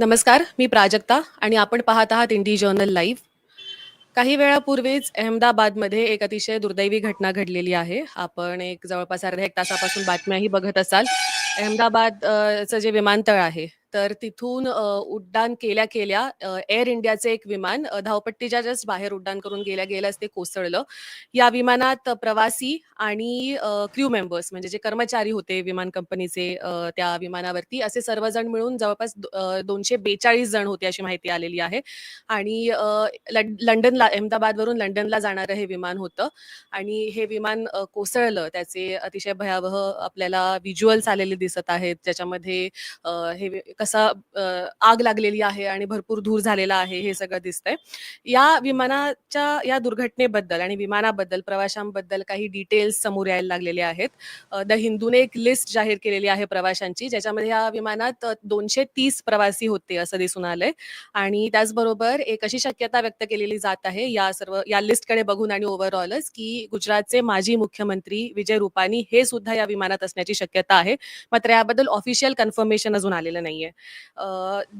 नमस्कार मी प्राजक्ता आणि आपण पाहत आहात इंडी जर्नल लाईव्ह. काही वेळापूर्वीच अहमदाबादमध्ये एक अतिशय दुर्दैवी घटना घडलेली आहे. आपण एक जवळपास अर्ध्या एक तासापासून बातम्याही बघत असाल. अहमदाबादचं जे विमानतळ आहे तर तिथून उड्डाण केल्या केल्या एअर इंडियाचे एक विमान धावपट्टीच्या जस्ट बाहेर उड्डाण करून गेल्या गेल्यास ते कोसळलं. या विमानात प्रवासी आणि क्रू मेंबर्स म्हणजे जे कर्मचारी होते विमान कंपनीचे त्या विमानावरती असे सर्वजण मिळून जवळपास दोनशे बेचाळीस जण होते अशी माहिती आलेली आहे. आणि लंडनला अहमदाबादवरून लंडनला जाणारं हे विमान होतं. आणि हे विमान कोसळलं. त्याचे अतिशय भयावह आपल्याला व्हिज्युअल्स आलेले दिसत आहेत. ज्याच्यामध्ये हे कसा आग लागलेली आहे आणि भरपूर धूर झालेला आहे हे सगळं दिसतंय. या विमानाच्या या दुर्घटनेबद्दल आणि विमानाबद्दल प्रवाशांबद्दल काही डिटेल्स समोर यायला लागलेले आहेत. द हिंदूने एक लिस्ट जाहीर केलेली आहे प्रवाशांची ज्याच्यामध्ये या विमानात दोनशे तीस प्रवासी होते असं दिसून आलंय. आणि त्याचबरोबर एक अशी शक्यता व्यक्त केलेली जात आहे या सर्व या लिस्टकडे बघून आणि ओव्हरऑलच की गुजरातचे माजी मुख्यमंत्री विजय रुपानी हे सुद्धा या विमानात असण्याची शक्यता आहे. मात्र याबद्दल ऑफिशियल कन्फर्मेशन अजून आलेलं नाहीये. अ,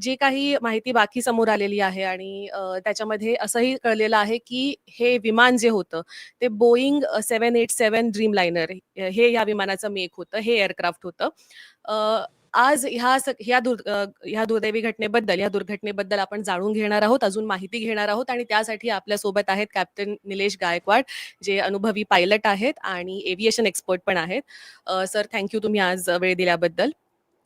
जी काही माहिती बाकी समोर आलेली आहे आणि त्याच्यामध्ये असंही कळलेलं आहे की हे विमान जे होतं ते Boeing seven eight seven Dreamliner हे या विमानाचं मेक होतं हे एअरक्राफ्ट होतं. आज ह्या ह्या दुर् ह्या दुर्दैवी घटनेबद्दल या दुर्घटनेबद्दल आपण जाणून घेणार आहोत अजून माहिती घेणार आहोत आणि त्यासाठी आपल्यासोबत आहेत कॅप्टन निलेश गायकवाड जे अनुभवी पायलट आहेत आणि एव्हिएशन एक्सपर्ट पण आहेत. सर थँक्यू तुम्ही आज वेळ दिल्याबद्दल.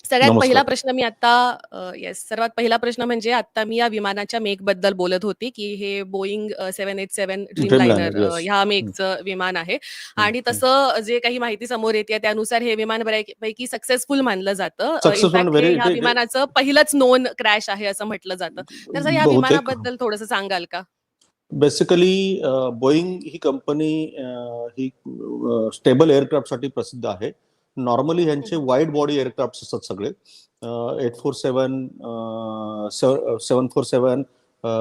सगळ्यात. पहिला प्रश्न मी आता येस सर्वात पहिला प्रश्न म्हणजे आता मी या विमानाच्या मेकबद्दल बोलत होती की हे Boeing seven eight seven dream Dreamliner, liner yes. ह्या मेकचं विमान आहे आणि. तसं जे काही माहिती समोर येते त्यानुसार हे विमान बऱ्यापैकी सक्सेसफुल मानलं जातं very- ह्या विमानाचं पहिलंच नोन क्रॅश आहे असं म्हटलं जातं तर या विमानाबद्दल थोडस सांगाल का बेसिकली बोईंग ही कंपनी ही स्टेबल एअरक्राफ्टसाठी प्रसिद्ध आहे नॉर्मली ह्यांचे वाईड बॉडी एअरक्राफ्ट असतात सगळे. Eight four seven seven four seven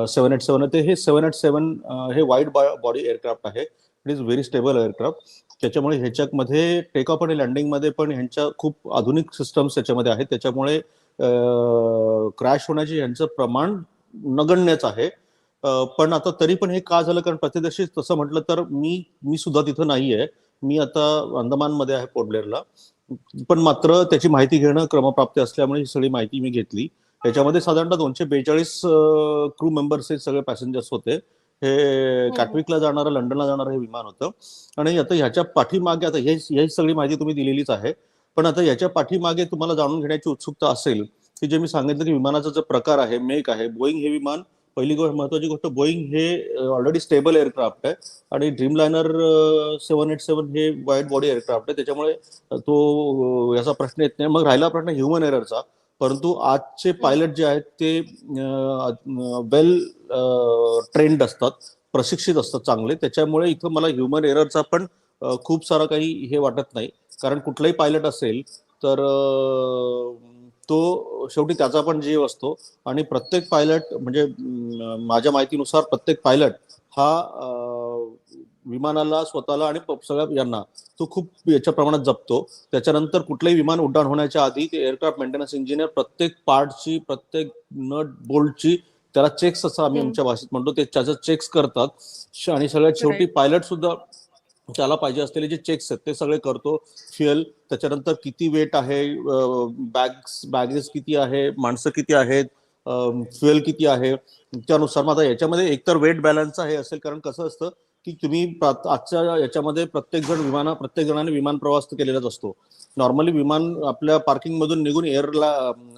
seven eight seven ते हे सेवन एट सेवन हे वाईड बॉडी एअरक्राफ्ट आहे. It is very stable aircraft त्याच्यामुळे ह्याच्यामध्ये टेक ऑफ आणि लँडिंगमध्ये पण ह्यांच्या खूप आधुनिक सिस्टम्स त्याच्यामध्ये आहेत. त्याच्यामुळे क्रॅश होण्याचे यांचं प्रमाण नगण्यच आहे. पण आता तरी पण हे का झालं? कारण प्रत्यदर्शी तसं म्हटलं तर मी मी सुद्धा तिथं नाहीये. मी आता अंदमानमध्ये आहे पोर्टब्लेअरला. पण मात्र त्याची माहिती घेणं क्रमप्राप्ती असल्यामुळे ही सगळी माहिती मी घेतली. त्याच्यामध्ये साधारणतः दोनशे बेचाळीस क्रू मेंबर्स हे सगळे पॅसेंजर्स होते. हे. कॅटविकला जाणारं लंडनला जाणारं हे विमान होतं. आणि आता ह्याच्या पाठीमागे आता हे ही सगळी माहिती तुम्ही दिलेलीच आहे. पण आता याच्या पाठीमागे तुम्हाला जाणून घेण्याची उत्सुकता असेल की जे मी सांगितलं की विमानाचा जो प्रकार आहे मेक आहे बोईंग हे विमान पहिली गोष्ट महत्वाची गोष्ट बोईंग हे ऑलरेडी स्टेबल एअरक्राफ्ट आहे. आणि Dreamliner seven eight seven हे वाईड बॉडी एअरक्राफ्ट आहे. त्याच्यामुळे तो याचा प्रश्न येत नाही. मग राहिला प्रश्न ह्युमन एररचा परंतु आजचे पायलट जे आहेत ते वेल ट्रेंड असतात. प्रशिक्षित असतात चांगले. त्याच्यामुळे इथं मला ह्युमन एररचा पण खूप सारा काही हे वाटत नाही. कारण कुठलाही पायलट असेल तर तो शेवटी त्याचा पण जीव असतो. आणि प्रत्येक पायलट म्हणजे माझ्या माहितीनुसार प्रत्येक पायलट हा विमानाला स्वतःला आणि सगळ्या यांना तो खूप याच्या प्रमाणात जपतो. त्याच्यानंतर कुठलंही विमान उड्डाण होण्याच्या आधी ते एअरक्राफ्ट मेंटेनन्स इंजिनियर प्रत्येक पार्टची प्रत्येक नट बोल्टची त्याला चेक्स असं आम्ही. आमच्या भाषेत म्हणतो. ते त्याचं चेक्स करतात. आणि सगळ्यात शेवटी पायलट सुद्धा त्याला पाहिजे असलेले जे चेक्स आहेत ते सगळे करतो. फ्युएल त्याच्यानंतर किती वेट आहे बॅग्स बॅगेस किती आहे माणसं किती आहेत फ्युएल किती आहे. त्यानुसार मग आता याच्यामध्ये एकतर वेट बॅलन्स हे असेल कारण कसं असतं की तुम्ही आजच्या याच्यामध्ये प्रत्येक जण विमाना प्रत्येक जणाने विमान प्रवास केलेलाच असतो नॉर्मली विमान आपल्या पार्किंग मधून निघून एअरला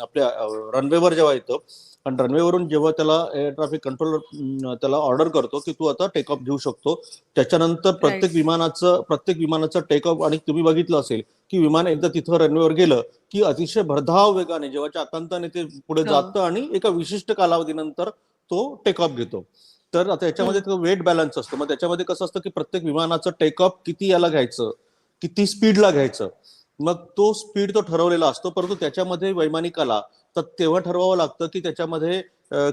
आपल्या रनवेवर जेव्हा येतं आणि रनवेवरून जेव्हा त्याला एअर ट्रॅफिक कंट्रोलर त्याला ऑर्डर करतो की तू आता टेक ऑफ घेऊ शकतो त्याच्यानंतर प्रत्येक. विमानाचं प्रत्येक विमानाचं टेक ऑफ आणि तुम्ही बघितलं असेल की विमान एकदा तिथं रनवेवर गेलं की अतिशय भरधाव वेगाने जेव्हाच्या आकांताने ते पुढे हो. जातं आणि एका विशिष्ट कालावधीनंतर तो टेक ऑफ घेतो तर आता याच्यामध्ये वेट बॅलन्स असतं. मग त्याच्यामध्ये कसं असतं की प्रत्येक विमानाचं टेक ऑफ किती याला घ्यायचं किती स्पीडला घ्यायचं. मग तो स्पीड तो ठरवलेला असतो परंतु त्याच्यामध्ये वैमानिकाला तर तेव्हा ठरवावं लागतं की त्याच्यामध्ये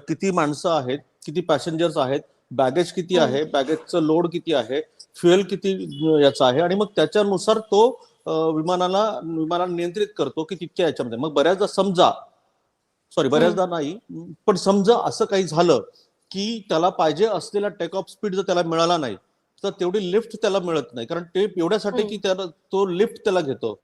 किती माणसं आहेत किती पॅसेंजर्स आहेत बॅगेज किती. आहे बॅगेजचं लोड किती आहे फ्युएल किती याचं आहे. आणि मग त्याच्यानुसार तो विमानाला विमानाला नियंत्रित करतो की तितक्या याच्यामध्ये. मग बऱ्याचदा समजा सॉरी बऱ्याचदा नाही पण समजा असं काही झालं की त्याला पाहिजे असलेला टेक ऑफ स्पीड जर त्याला मिळाला नाही तर तेवढी लिफ्ट त्याला मिळत नाही. कारण ते एवढ्यासाठी हम्म. की त्याला तो लिफ्ट त्याला घेतो.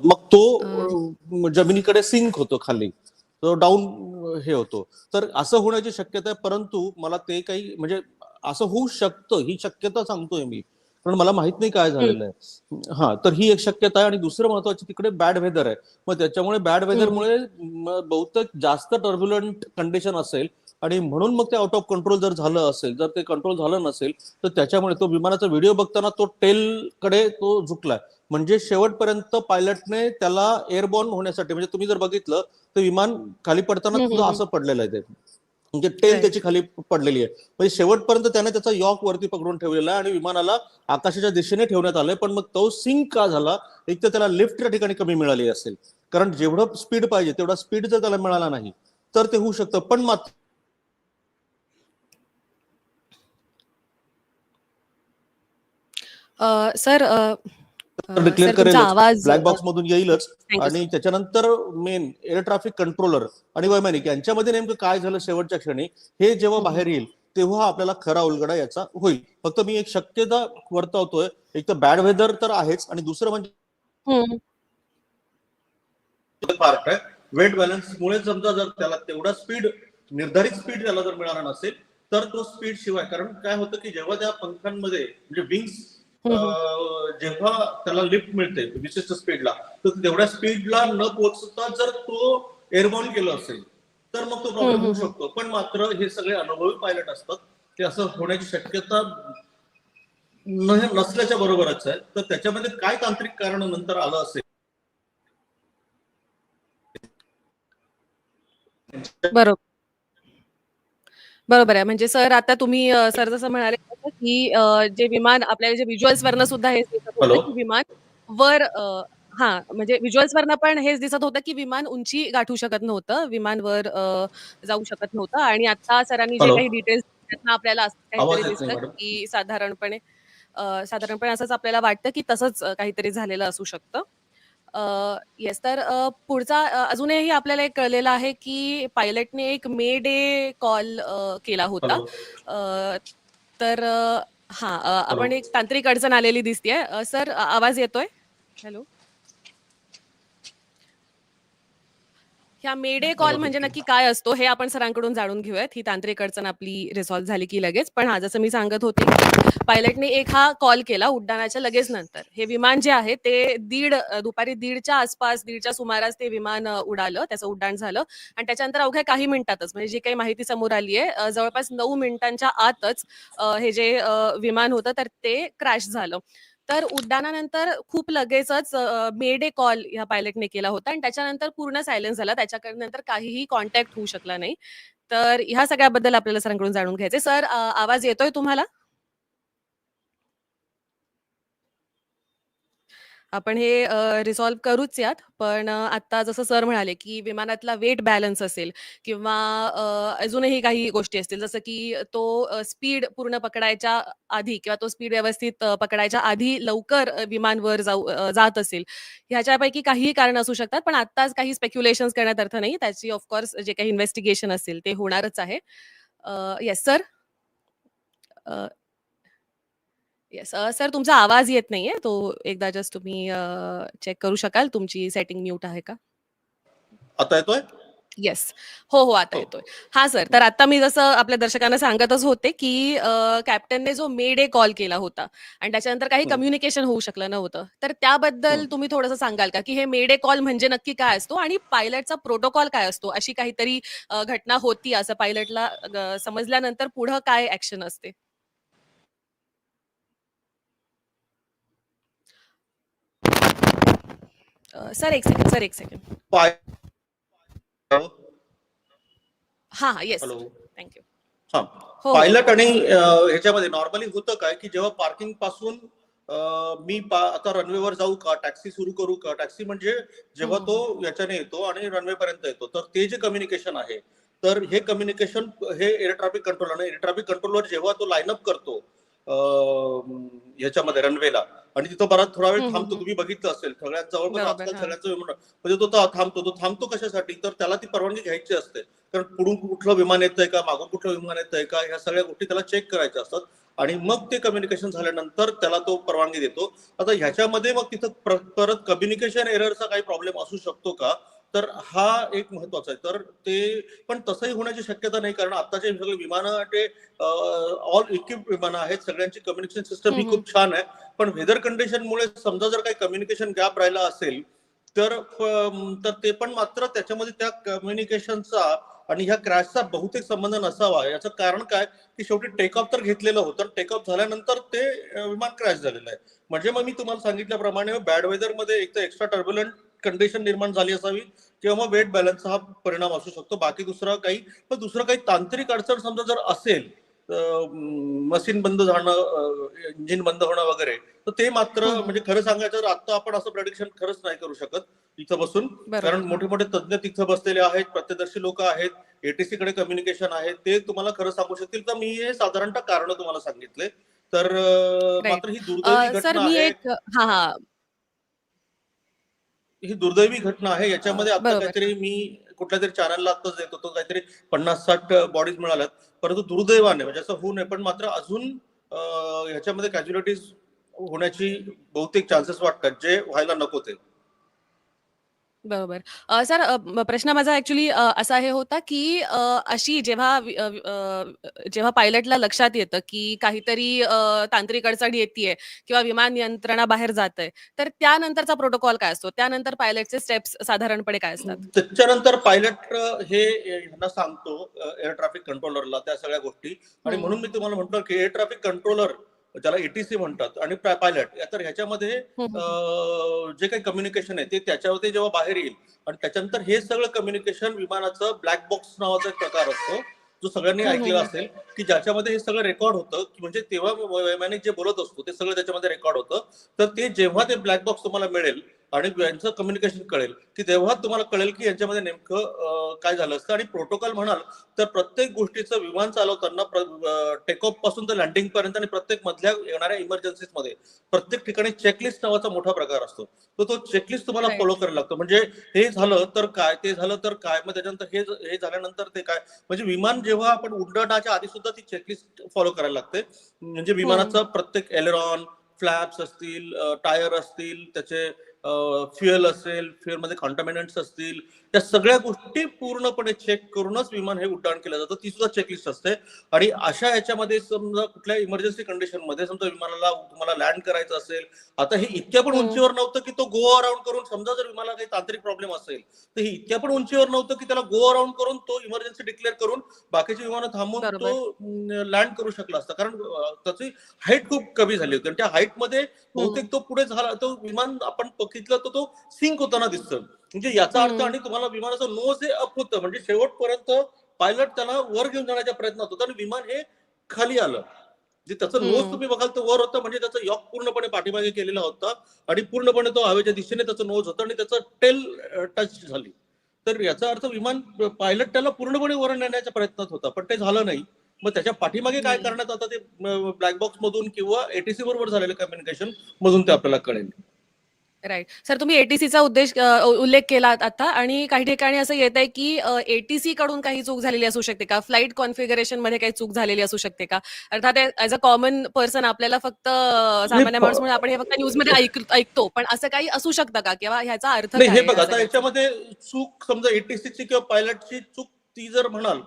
मग तो जमिनीकडे सिंक होतो खाली. तो डाऊन हे होतो. तर असं होण्याची शक्यता आहे परंतु मला ते काही म्हणजे असं होऊ शकतं ही शक्यता सांगतोय मी. पण मला माहीत नाही काय झालेलं आहे. हा तर ही एक शक्यता आहे आणि दुसरं महत्वाची तिकडे बॅड वेदर आहे. मग त्याच्यामुळे बॅड वेदरमुळे बहुतेक जास्त टर्ब्युलंट कंडिशन असेल आणि म्हणून मग ते आउट ऑफ कंट्रोल जर झालं असेल जर ते कंट्रोल झालं नसेल तर त्याच्यामुळे तो विमानाचा व्हिडिओ बघताना तो टेल कडे तो झुकलाय. म्हणजे शेवटपर्यंत पायलटने त्याला एअरबॉर्न होण्यासाठी म्हणजे तुम्ही जर बघितलं तर विमान खाली पडताना सुद्धा हम्म. असं पडलेलं आहे ते. म्हणजे टेल. त्याची खाली पडलेली आहे. म्हणजे शेवटपर्यंत त्याने त्याचा यॉक वरती पकडून ठेवलेला आहे आणि विमानाला आकाशाच्या दिशेने ठेवण्यात आलंय. पण मग तो सिंक का झाला? एक तर त्याला लिफ्ट त्या ठिकाणी कमी मिळाली असेल. कारण जेवढं स्पीड पाहिजे तेवढा स्पीड जर त्याला मिळाला नाही तर ते होऊ शकतं. पण मात्र सर डिक्लेअर करेलच आवाज ब्लॅक बॉक्स मधून येईलच आणि त्याच्यानंतर मेन एअर ट्रॅफिक कंट्रोलर आणि वैमानिक यांच्यामध्ये नेमकं काय झालं शेवटच्या क्षणी हे जेव्हा. बाहेर येईल तेव्हा आपल्याला खरा उलगडा याचा होईल फक्त मी एक शक्यता वर्तवतोय एक तर बॅड वेदर तर आहेच आणि दुसरं म्हणजे हम्म. पार्ट आहे वेट बॅलन्स मुळे समजा जर त्याला तेवढा स्पीड निर्धारित स्पीड त्याला जर मिळाला नसेल तर तो स्पीड शिवाय कारण काय होतं की जेव्हा त्या पंखांमध्ये म्हणजे विंग्स. जेव्हा त्याला लिफ्ट मिळते विशिष्ट स्पीडला तर तेवढ्या स्पीडला न पोहोचता जर तो एअरबॉर्न केलं असेल तर मग तो प्रॉब्लेम होऊ. शकतो. पण मात्र हे सगळे अनुभवी पायलट असतात. ते असं होण्याची शक्यता नसल्याच्या बरोबरच आहे. तर त्याच्यामध्ये काय तांत्रिक कारण नंतर आलं असेल? बरोबर. बरोबर आहे. म्हणजे सर आता तुम्ही सर जसं म्हणाले तसं की जे विमान आपल्याला जे व्हिज्युअल्स वरनं सुद्धा हेच दिसत? होतं की विमान वर हा म्हणजे व्हिज्युअल्स वरनं पण हेच दिसत होतं की विमान उंची गाठू शकत नव्हतं विमान वर जाऊ शकत नव्हतं आणि आता सरांनी जे? काही डिटेल्स आपल्याला काहीतरी मॅडम. की साधारणपणे साधारणपणे असंच आपल्याला वाटतं की तसंच काहीतरी झालेलं असू शकतं येस तर पुढचा अजूनही आपल्याला एक कळलेलं आहे की पायलटने एक मे डे कॉल केला होता तर हा आपण. एक तांत्रिक अडचण आलेली दिसतीये. सर आवाज येतोय? हॅलो. ह्या मेडे कॉल म्हणजे. नक्की काय असतो हे आपण सरांकडून जाणून घेऊयात. ही तांत्रिक अडचण आपली रिसॉल्व्ह झाली की लगेच. पण हा जसं मी सांगत होते पायलटने एक हा कॉल केला उड्डाणाच्या लगेच नंतर. हे विमान जे आहे ते दीड दुपारी दीडच्या आसपास दीडच्या सुमारास ते विमान उडालं त्याचं उड्डाण झालं. आणि त्याच्यानंतर अवघ्या काही मिनिटातच म्हणजे जी काही माहिती समोर आली आहे जवळपास नऊ मिनिटांच्या आतच हे जे विमान होतं तर ते क्रॅश झालं. तर उड्डाणानंतर खूप लगेचच मेडे कॉल ह्या पायलटने केला होता आणि त्याच्यानंतर पूर्ण सायलेन्स झाला. त्याच्याकडे नंतर काहीही कॉन्टॅक्ट होऊ शकला नाही. तर ह्या सगळ्याबद्दल आपल्याला सरांकडून जाणून घ्यायचे सर आवाज येतोय तुम्हाला? आपण हे रिझॉल्व्ह करूच यात. पण अ, आता जसं सर म्हणाले की विमानातला वेट बॅलन्स असेल किंवा अ, अजूनही काही गोष्टी असतील जसं की तो स्पीड पूर्ण पकडायच्या आधी किंवा तो स्पीड व्यवस्थित अ, पकडायच्या आधी लवकर अ, विमान वर जाऊ अ, जात असेल ह्याच्यापैकी काहीही कारण असू शकतात. पण आत्ताच काही स्पेक्युलेशन्स करण्यात अर्थ नाही. त्याची ऑफकोर्स जे काही इन्व्हेस्टिगेशन असेल ते होणारच आहे. येस सर येस सर तुमचा आवाज येत नाहीये. तो एकदा जस्ट तुम्ही चेक करू शकाल तुमची सेटिंग म्यूट आहे का? आता येतोय? येस हो हो आता हो. येतोय. हा सर तर आता मी जसं आपल्या दर्शकांना सांगतच होते की कॅप्टनने जो मे डे कॉल केला होता आणि त्याच्यानंतर काही. कम्युनिकेशन होऊ शकलं नव्हतं. तर त्याबद्दल. तुम्ही थोडंसं सांगाल का की हे मे डे कॉल म्हणजे नक्की काय असतो आणि पायलटचा प्रोटोकॉल काय असतो? अशी काहीतरी घटना होती असं पायलटला समजल्यानंतर पुढं काय ऍक्शन असते? सर एक सेकंड सर एक सेकंड पाय हा हा येस हॅलो थँक्यू हा. हो पायलट आणि अं, ह्याच्यामध्ये नॉर्मली होतं काय की जेव्हा पार्किंगपासून अं, मी पा- आता रनवेवर जाऊ का टॅक्सी सुरू करू का? टॅक्सी म्हणजे जेव्हा तो याच्याने येतो आणि रनवे पर्यंत येतो. तर ते जे कम्युनिकेशन आहे तर हे कम्युनिकेशन हे air traffic controller air traffic controller जेव्हा तो लाईन अप करतो ह्याच्यामध्ये रनवेला आणि तिथं बराच थोडा वेळ थांबतो. तुम्ही बघितलं असेल सगळ्यात जवळपास आजकाल. सगळ्यांचं विमान म्हणजे तो थांबतो तो थांबतो कशासाठी? तर त्याला ती परवानगी घ्यायची असते. कारण पुढून कुठलं विमान येतंय का मागून कुठलं विमान येतंय का ह्या सगळ्या गोष्टी त्याला चेक करायच्या असतात. आणि मग ते कम्युनिकेशन झाल्यानंतर त्याला तो परवानगी देतो. आता ह्याच्यामध्ये मग तिथं प्र- परत कम्युनिकेशन एररचा काही प्रॉब्लेम असू शकतो का? तर हा एक महत्त्वाचा आहे. तर ते पण तसंही होण्याची शक्यता नाही कारण आताचे सगळे विमानं ते ऑल इक्विप विमानं आहेत सगळ्यांची कम्युनिकेशन सिस्टम ही. खूप छान आहे. पण वेदर कंडिशनमुळे समजा जर काही कम्युनिकेशन गॅप राहिला असेल तर तर ते पण मात्र त्याच्यामध्ये त्या कम्युनिकेशनचा आणि ह्या क्रॅशचा बहुतेक संबंध नसावा. याचं कारण काय? की शेवटी टेक ऑफ तर घेतलेलं होतं. टेक ऑफ झाल्यानंतर ते विमान क्रॅश झालेलं आहे. म्हणजे मग मी तुम्हाला सांगितल्याप्रमाणे बॅड वेदरमध्ये एक तर एक्स्ट्रा टर्ब्युलंट कंडिशन निर्माण झाली असावी किंवा मग वेट बॅलन्सचा हा परिणाम असू शकतो बाकी दुसरा काही पण दुसरं काही तांत्रिक अडचण समजा जर असेल मशीन बंद झाणं इंजिन बंद होणं वगैरे तर ते मात्र हम्म. म्हणजे खरं सांगायचं तर आता आपण असं प्रेडिक्शन खरंच नाही करू शकत इथं बसून. कारण मोठे मोठे तज्ज्ञ तिथं बसलेले आहेत प्रत्यदर्शी लोक आहेत एटीसी कडे कम्युनिकेशन आहे ते तुम्हाला खरं सांगू शकतील तर मी हे साधारणतः कारण तुम्हाला सांगितले तर. मात्र ही दुर्दैवी घटना आहे हा दुर्दैवी घटना आहे. याच्यामध्ये आता. काहीतरी मी कुठल्या तरी चॅनलला आताच देत. होतो काहीतरी पन्नास साठ बॉडीज मिळाल्यात. परंतु दुर्दैवाने म्हणजे असं होऊ नये. पण मात्र अजून ह्याच्यामध्ये कॅज्युलिटीज होण्याची बहुतेक चान्सेस वाटतात जे व्हायला नको ते. बरोबर. अ, सर अ, म- प्रश्न माझा ऍक्च्युली असा हे होता की अ, अशी जेव्हा वि- अ, वि- अ, जेव्हा पायलटला लक्षात येतं की काहीतरी अ, तांत्रिक अडचण येते किंवा विमान नियंत्रणाबाहेर जात आहे तर त्यानंतरचा प्रोटोकॉल काय असतो? त्यानंतर पायलटचे स्टेप्स साधारणपणे काय असतात? त्याच्यानंतर पायलट हे यांना सांगतो एअर ट्रॅफिक कंट्रोलरला त्या सगळ्या गोष्टी. आणि हम्म. म्हणून मी तुम्हाला म्हटलं की एअर ट्रॅफिक कंट्रोलर ज्याला एटीसी म्हणतात आणि पायलट तर ह्याच्यामध्ये जे काही कम्युनिकेशन आहे ते त्याच्यावरती जेव्हा बाहेर येईल आणि त्याच्यानंतर हे सगळं कम्युनिकेशन विमानाचं ब्लॅक बॉक्स नावाचा एक प्रकार असतो जो सगळ्यांनी ऐकलेला. असेल की ज्याच्यामध्ये हे सगळं रेकॉर्ड होतं म्हणजे तेव्हा वैमानिक जे बोलत असतो ते सगळं त्याच्यामध्ये रेकॉर्ड होतं तर ते जेव्हा ते ब्लॅक बॉक्स तुम्हाला मिळेल आणि यांचं कम्युनिकेशन कळेल. की तेव्हा तुम्हाला कळेल की यांच्यामध्ये नेमकं काय झालं असतं. आणि प्रोटोकॉल म्हणाल तर प्रत्येक गोष्टीचं विमान चालवताना टेक ऑफपासून तर लँडिंग पर्यंत आणि प्रत्येक मधल्या येणाऱ्या इमर्जन्सीजमध्ये प्रत्येक ठिकाणी चेकलिस्ट नावाचा मोठा प्रकार असतो. तर तो चेकलिस्ट तुम्हाला. फॉलो करायला लागतो. म्हणजे हे झालं तर काय ते झालं तर काय मग त्याच्यानंतर हे हे झाल्यानंतर ते काय? म्हणजे विमान जेव्हा आपण उड्डाणाच्या आधी सुद्धा ती चेकलिस्ट फॉलो करायला लागते. म्हणजे विमानाचा प्रत्येक एलेरॉन फ्लॅप्स असतील टायर असतील त्याचे फ्युएल असेल फ्युएलमध्ये कॉन्टॅमिनंट्स असतील त्या सगळ्या गोष्टी पूर्णपणे चेक करूनच विमान हे उड्डाण केलं जातं. ती सुद्धा चेकलिस्ट असते. आणि अशा याच्यामध्ये समजा कुठल्या इमर्जन्सी कंडिशनमध्ये समजा विमानाला तुम्हाला लँड करायचं असेल आता हे इतक्या पण हम्म. उंचीवर नव्हतं की तो गो अराउंड करून समजा जर विमानाला काही तांत्रिक प्रॉब्लेम असेल तर हे इतक्या पण उंचीवर नव्हतं की त्याला गो अराउंड करून तो इमर्जन्सी डिक्लेअर करून बाकीची विमानं थांबवून तो लँड करू शकला असता. कारण त्याची हाईट खूप कमी झाली होती. आणि त्या हाईटमध्ये बहुतेक तो पुढे झाला तो विमान आपण बघितलं तर तो सिंक होताना दिसतं. म्हणजे याचा अर्थ. आणि तुम्हाला विमानाचं नोज हे अप होतं म्हणजे शेवटपर्यंत पायलट त्याला वर घेऊन जाण्याच्या प्रयत्नात होता आणि विमान हे खाली आलं जे त्याचं नोज. तुम्ही बघाल तर वर होतं म्हणजे त्याचं यॉक पूर्णपणे पाठीमागे केलेला होता आणि पूर्णपणे तो हवेच्या दिशेने त्याचं नोज होतं आणि त्याचं टेल टच झाली तर याचा अर्थ विमान पायलट त्याला पूर्णपणे वर नेण्याच्या प्रयत्नात होता पण ते झालं नाही मग त्याच्या पाठीमागे काय. करण्यात आता ते ब्लॅक बॉक्स मधून किंवा एटीसी बरोबर झालेलं कम्युनिकेशन मधून ते आपल्याला कळेल राईट सर तुम्ही एटीसीचा उद्देश अ, उल्लेख केला आता आणि काही ठिकाणी असं येत आहे की एटीसी कडून काही चूक झालेली असू शकते का? फ्लाईट कॉन्फिगरेशनमध्ये काही चूक झालेली असू शकते का? अर्थात ऍज अ कॉमन पर्सन आपल्याला फक्त अ, सामान्य माणूस म्हणून आपण हे फक्त न्यूजमध्ये ऐक- ऐकतो. पण असं काही असू शकतं का? किंवा ह्याचा अर्थ नाही काय हे आहे बघा या आता? याच्यामध्ये चूक समजा एटीसीची किंवा पायलटची चूक ती जर म्हणाल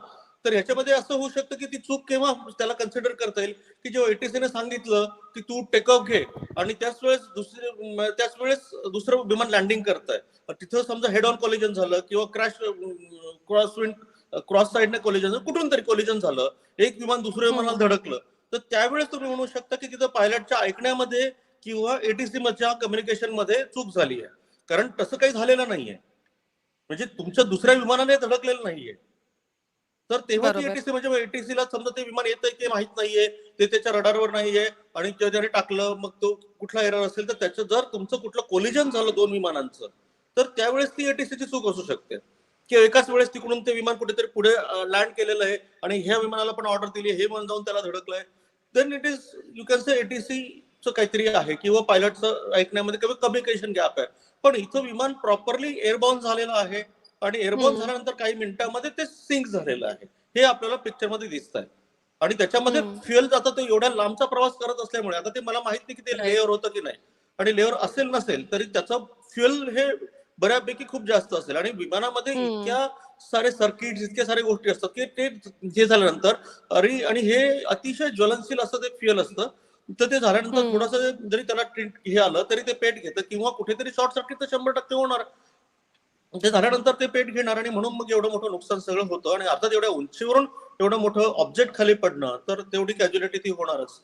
तर ह्याच्यामध्ये असं होऊ शकतं की ती चूक केव्हा त्याला कन्सिडर करता येईल? की जेव्हा एटीसीने सांगितलं की तू टेक ऑफ घे आणि त्याच वेळेस दुसरे त्याच वेळेस दुसरं विमान लँडिंग करताय. तिथं समजा हेड ऑन कॉलिजन झालं किंवा क्रॅश क्रॉस विंड क्रॉस साईडने कॉलिजन झालं कुठून तरी कॉलिजन झालं एक विमान दुसऱ्या हम्म. विमानाला धडकलं तर त्यावेळेस तुम्ही म्हणू शकता की तिथं पायलटच्या ऐकण्यामध्ये किंवा एटीसी मधच्या कम्युनिकेशनमध्ये चूक झाली आहे. कारण तसं काही झालेलं नाहीये. म्हणजे तुमच्या दुसऱ्या विमानाने धडकलेलं नाहीये. तर तेव्हा ती. एटीसी म्हणजे एटीसीला समजा ते विमान येत ते माहीत नाहीये ते त्याच्या रडारवर नाहीये आणि त्या ज्याने टाकलं मग तो कुठला एरर असेल तर त्याचं जर तुमचं कुठलं कोलिजन झालं दोन विमानांचं तर त्यावेळेस ती एटीसीची चूक असू शकते. की एकाच वेळेस तिकडून ते विमान कुठेतरी पुढे लँड केलेलं आहे आणि ह्या विमानाला पण ऑर्डर दिली हे विमान जाऊन त्याला धडकलंय. Then it is you can say ATC च काहीतरी आहे किंवा पायलटचं ऐकण्यामध्ये कमी कम्युनिकेशन गॅप आहे. पण इथं विमान प्रॉपरली एअरबॉर्न झालेलं आहे. आणि एअरबॉर्न हम्म. झाल्यानंतर काही मिनिटांमध्ये ते सिंक झालेलं आहे हे आपल्याला पिक्चरमध्ये दिसत आहे आणि त्याच्यामध्ये. फ्युएल जातं तो एवढ्या लांबचा प्रवास करत असल्यामुळे आता ते मला माहीत नाही की ते. लेअर होतं की नाही आणि लेअर असेल नसेल तरी त्याचं फ्युएल हे बऱ्यापैकी खूप जास्त असेल आणि विमानामध्ये. इतक्या सारे सर्किट इतक्या साऱ्या गोष्टी असतात की ते जे झाल्यानंतर अरे आणि हे अतिशय ज्वलनशील असं ते फ्युएल असतं तर ते झाल्यानंतर. थोडंसं जरी त्याला ट्रीट हे आलं तरी ते पेट घेतं किंवा कुठेतरी शॉर्ट सर्किट तर शंभर टक्के होणार ते झाल्यानंतर ते पेट घेणार आणि म्हणून मग एवढं मोठं नुकसान सगळं होतं आणि अर्थात एवढ्या उंचीवरून एवढं मोठं ऑब्जेक्ट खाली पडणं तर तेवढी कॅज्युलिटी ती होणारच.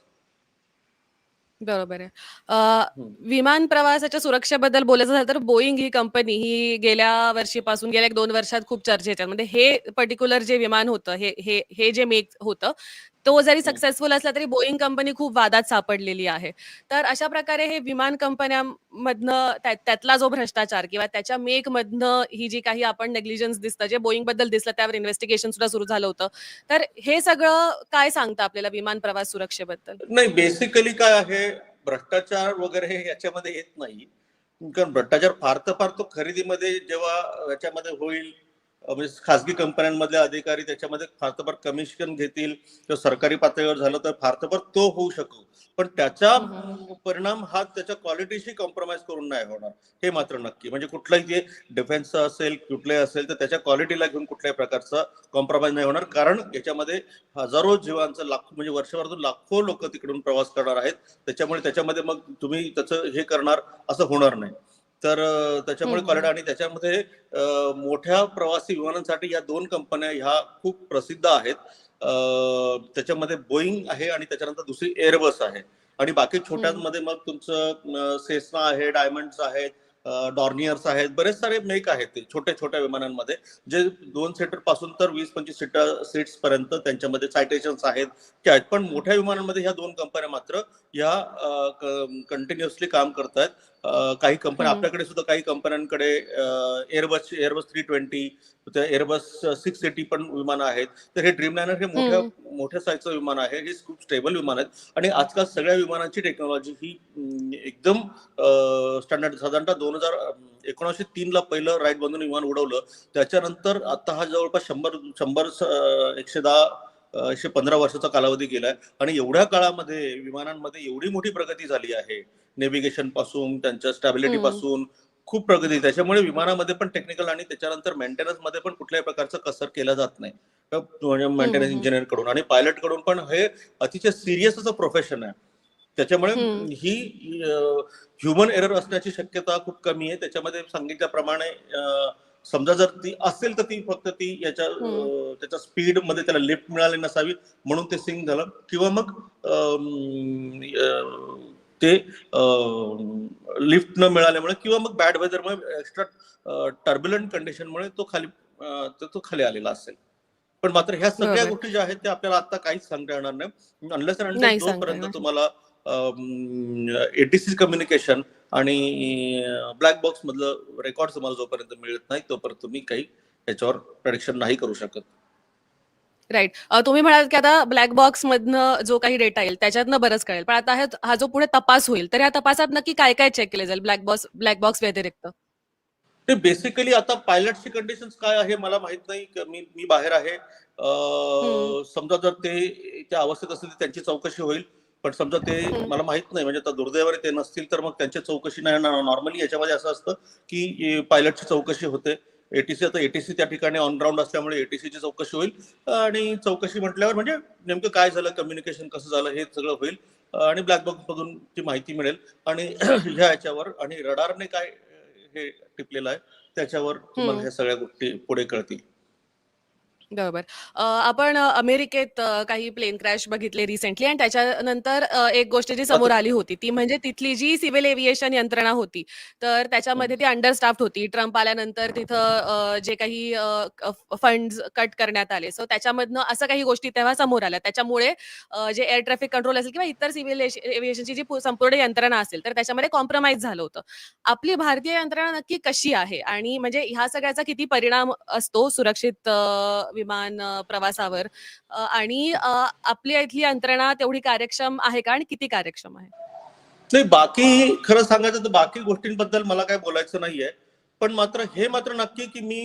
बरोबर आहे. विमान प्रवासाच्या सुरक्षेबद्दल बोलायचं झालं तर बोईंग ही कंपनी ही गेल्या वर्षीपासून गेल्या एक दोन वर्षात खूप चर्चेत आहे म्हणजे हे पर्टिक्युलर जे विमान होतं हे हे हे जे मेक होतं तो जरी सक्सेसफुल असला तरी बोईंग कंपनी खूप वादात सापडलेली आहे. तर अशा प्रकारे हे विमान कंपन्यांमधनं त्या- त्यातला जो भ्रष्टाचार किंवा त्याच्या मेक मधनं ही जी काही आपण नेग्लिजन्स दिसतं जे बोईंगबद्दल दिसलं त्यावर इन्व्हेस्टिगेशन सुद्धा सुरू झालं होतं. तर हे सगळं काय सांगतं आपल्याला विमान प्रवास सुरक्षेबद्दल? नाही बेसिकली काय आहे भ्रष्टाचार वगैरे हे याच्यामध्ये येत नाही. कारण भ्रष्टाचार फार तर फार तो खरेदीमध्ये जेव्हा याच्यामध्ये होईल म्हणजे खासगी कंपन्यांमधले अधिकारी त्याच्यामध्ये फार कमिशन घेतील किंवा सरकारी पातळीवर झालं तर फार तो होऊ शकतो. पण त्याचा. परिणाम हा त्याच्या क्वालिटीशी कॉम्प्रोमाइज करून नाही होणार हे मात्र नक्की. म्हणजे कुठलाही जे डिफेन्सचं असेल कुठलंही असेल तर त्याच्या क्वालिटीला घेऊन कुठल्याही प्रकारचा कॉम्प्रोमाइज नाही होणार. कारण याच्यामध्ये हजारो जीवांचं लाखो म्हणजे वर्षभरातून लाखो लोक तिकडून प्रवास करणार आहेत. त्याच्यामुळे त्याच्यामध्ये मग तुम्ही त्याचं हे करणार असं होणार नाही. तर त्याच्यामुळे. क्वालिटी आणि त्याच्यामध्ये मोठ्या प्रवासी विमानांसाठी या दोन कंपन्या ह्या खूप प्रसिद्ध आहेत. त्याच्यामध्ये बोईंग आहे आणि त्याच्यानंतर दुसरी एअरबस आहे. आणि बाकी छोट्यांमध्ये मग तुमचं सेस्ना आहे डायमंड्स आहेत डॉर्नियर्स आहेत बरेच सारे मेक आहेत ते छोट्या छोट्या विमानांमध्ये. जे दोन सीटरपासून तर वीस पंचवीस सीटर सीट्स पर्यंत त्यांच्यामध्ये सायटेशन्स आहेत. ते आहेत पण मोठ्या विमानांमध्ये ह्या दोन कंपन्या मात्र या कंटिन्युअसली काम करतायत. अं, काही कंपन्या. आपल्याकडे सुद्धा काही कंपन्यांकडे Airbus Airbus three twenty Airbus six eighty पण विमानं आहेत. तर हे ड्रीमलायनर हे मोठ्या मोठ्या साईजचं विमान आहे. हे खूप स्टेबल विमान आहेत. आणि आजकाल सगळ्या विमानांची टेक्नॉलॉजी ही एकदम स्टँडर्ड साधारणतः दोन हजार एकोणीसशे तीन ला पहिलं राईट बांधून विमान उडवलं. त्याच्यानंतर आता हा जवळपास शंभर शंभर एकशे दहा एकशे पंधरा वर्षाचा कालावधी गेलाय. आणि एवढ्या काळामध्ये विमानांमध्ये एवढी मोठी प्रगती झाली आहे. नेव्हिगेशनपासून त्यांच्या स्टॅबिलिटी. पासून खूप प्रगती त्याच्यामुळे विमानामध्ये पण टेक्निकल आणि त्याच्यानंतर मेंटेनन्समध्ये पण कुठल्याही प्रकारचं कसर केला जात नाही म्हणजे मेंटेनन्स हम्म. इंजिनियरकडून आणि पायलटकडून पण हे अतिशय सिरियस असं प्रोफेशन आहे त्याच्यामुळे. ही ह्युमन एरर असण्याची शक्यता खूप कमी आहे त्याच्यामध्ये सांगितल्याप्रमाणे समजा जर ती असेल तर ती फक्त ती याच्या त्याच्या स्पीडमध्ये त्याला लिफ्ट मिळाली नसावी म्हणून ते सिंग झालं किंवा मग ते लिफ्ट न मिळाल्यामुळे किंवा मग बॅड वेदरमुळे एक्स्ट्रा टर्ब्युलंट कंडिशनमुळे तो खाली तो- तो खाली आलेला असेल पण मात्र ह्या सगळ्या. गोष्टी ज्या आहेत त्या आपल्याला आता काहीच सांगता येणार नाही अनलेस जोपर्यंत. तुम्हाला एटीसी कम्युनिकेशन आणि ब्लॅक बॉक्स मधलं रेकॉर्ड तुम्हाला जोपर्यंत मिळत नाही तोपर्यंत तुम्ही काही याच्यावर प्रेडिक्शन नाही करू शकत राईट तुम्ही म्हणाल की आता ब्लॅक बॉक्स मधनं जो काही डेटा येईल त्याच्यातनं बरंच कळेल. पण आता हा- जो पुढे तपास होईल तर या तपासात नक्की काय काय चेक केले जाईल ब्लॅक बॉक्स ब्लॅक बॉक्स व्यतिरिक्त? ते बेसिकली आता पायलटची कंडिशन काय आहे मला माहीत नाही. क- मी मी बाहेर आहे. समजा जर ते त्या अवस्थेत असेल तर त्यांची चौकशी होईल. पण समजा ते. मला माहीत नाही. म्हणजे आता दुर्दैवाने ते नसतील तर मग त्यांची चौकशी नाही नॉर्मली याच्यामध्ये असं असतं की पायलटची चौकशी होते. एटीसी आता एटीसी त्या ठिकाणी ऑन ग्राउंड असल्यामुळे एटीसीची चौकशी होईल. आणि चौकशी म्हटल्यावर म्हणजे नेमकं काय झालं कम्युनिकेशन कसं झालं हे सगळं होईल. आणि ब्लॅक बॉक्स मधून ती माहिती मिळेल. आणि ह्या याच्यावर आणि रडारने काय हे टिपलेलं आहे त्याच्यावर तुम्हाला. ह्या सगळ्या गोष्टी पुढे कळतील. बरोबर. आपण अमेरिकेत काही प्लेन क्रॅश बघितले रिसेंटली आणि त्याच्यानंतर एक गोष्ट जी समोर आली होती ती म्हणजे तिथली जी सिव्हिल एव्हिएशन यंत्रणा होती. तर त्याच्यामध्ये ती अंडरस्टाफ्ड होती. ट्रम्प आल्यानंतर तिथं जे काही फंड कट करण्यात आले. सो त्याच्यामधनं असं काही गोष्टी तेव्हा समोर आल्या. त्याच्यामुळे जे एअर ट्रॅफिक कंट्रोल असेल किंवा इतर सिव्हिल एव्हिएशनची जी संपूर्ण यंत्रणा असेल तर त्याच्यामध्ये कॉम्प्रोमाइज झालं होतं. आपली भारतीय यंत्रणा नक्की कशी आहे? आणि म्हणजे ह्या सगळ्याचा किती परिणाम असतो सुरक्षित विमान प्रवासावर आणि आपली इथली यंत्रणा तेवढी कार्यक्षम आहे का आणि किती कार्यक्षम आहे नाही बाकी खरं सांगायचं तर बाकी गोष्टींबद्दल मला काय बोलायचं नाहीये पण मात्र हे मात्र नक्की की मी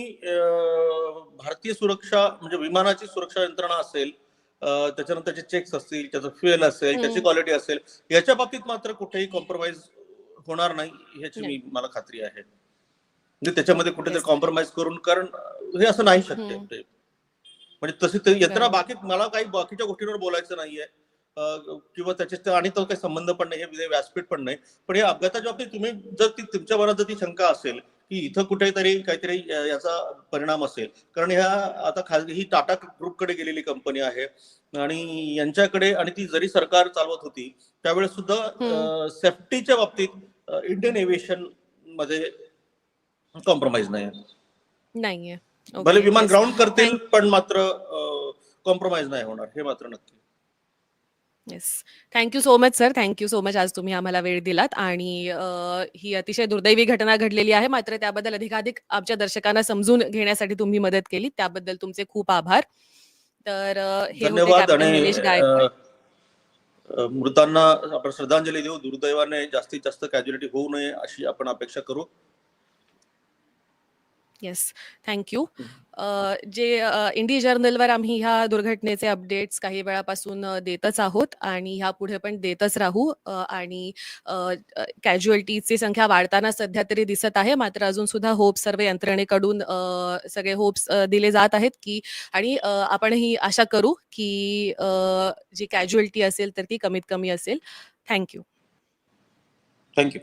भारतीय सुरक्षा म्हणजे विमानाची सुरक्षा यंत्रणा असेल त्याच्यानंतर त्याचे चेक्स असतील त्याचं फ्युएल असेल. त्याची क्वालिटी असेल याच्या बाबतीत मात्र कुठेही कॉम्प्रोमाइज होणार नाही ह्याची. मी मला खात्री आहे म्हणजे त्याच्यामध्ये कुठेतरी. कॉम्प्रोमाइज करून कारण हे असं नाही शक्य. म्हणजे तशी ते यंत्रणा. बाकी मला काही बाकीच्या गोष्टींवर बोलायचं नाहीये. किंवा त्याचे आणि तो काही संबंध पण नाही हे व्यासपीठ पण नाही. पण हे अपघाताच्या बाबतीत तुम्ही जर ती तुमच्या मनात जर ती शंका असेल की इथं कुठेतरी काहीतरी याचा परिणाम असेल. कारण ह्या आता खाजगी ही टाटा ग्रुपकडे गेलेली कंपनी आहे. आणि यांच्याकडे आणि ती जरी सरकार चालवत होती त्यावेळेस सुद्धा सेफ्टीच्या बाबतीत इंडियन एव्हिएशनमध्ये कॉम्प्रोमाइज नाही. नाहीये. भले विमान. ग्राउंड करतील पण मात्र कॉम्प्रोमाइज नाही होणार हे मात्र नक्की. Yes thank you so much sir thank you so much आज तुम्ही आम्हाला वेळ दिलात आणि ही अतिशय दुर्दैवी घटना घडलेली आहे. मात्र त्याबद्दल अधिकाधिक आमच्या दर्शकांना समजून घेण्यासाठी तुम्ही मदत केली. त्याबद्दल तुमचे खूप आभार. तर हे मृतांना आपण श्रद्धांजली देऊ. दुर्दैवाने जास्तीत जास्त कॅज्युलिटी होऊ नये अशी आपण अपेक्षा करू. येस थँक्यू जे इंडी जर्नलवर आम्ही ह्या दुर्घटनेचे अपडेट्स काही वेळापासून देतच आहोत आणि ह्या पुढे पण देतच राहू. आणि कॅज्युअल्टीची संख्या वाढताना सध्या तरी दिसत आहे. मात्र अजून सुद्धा होप सर्व यंत्रणेकडून सगळे होप्स दिले जात आहेत की आणि आपण ही आशा करू की जी कॅज्युअल्टी असेल तर ती कमीत कमी असेल. Thank you thank you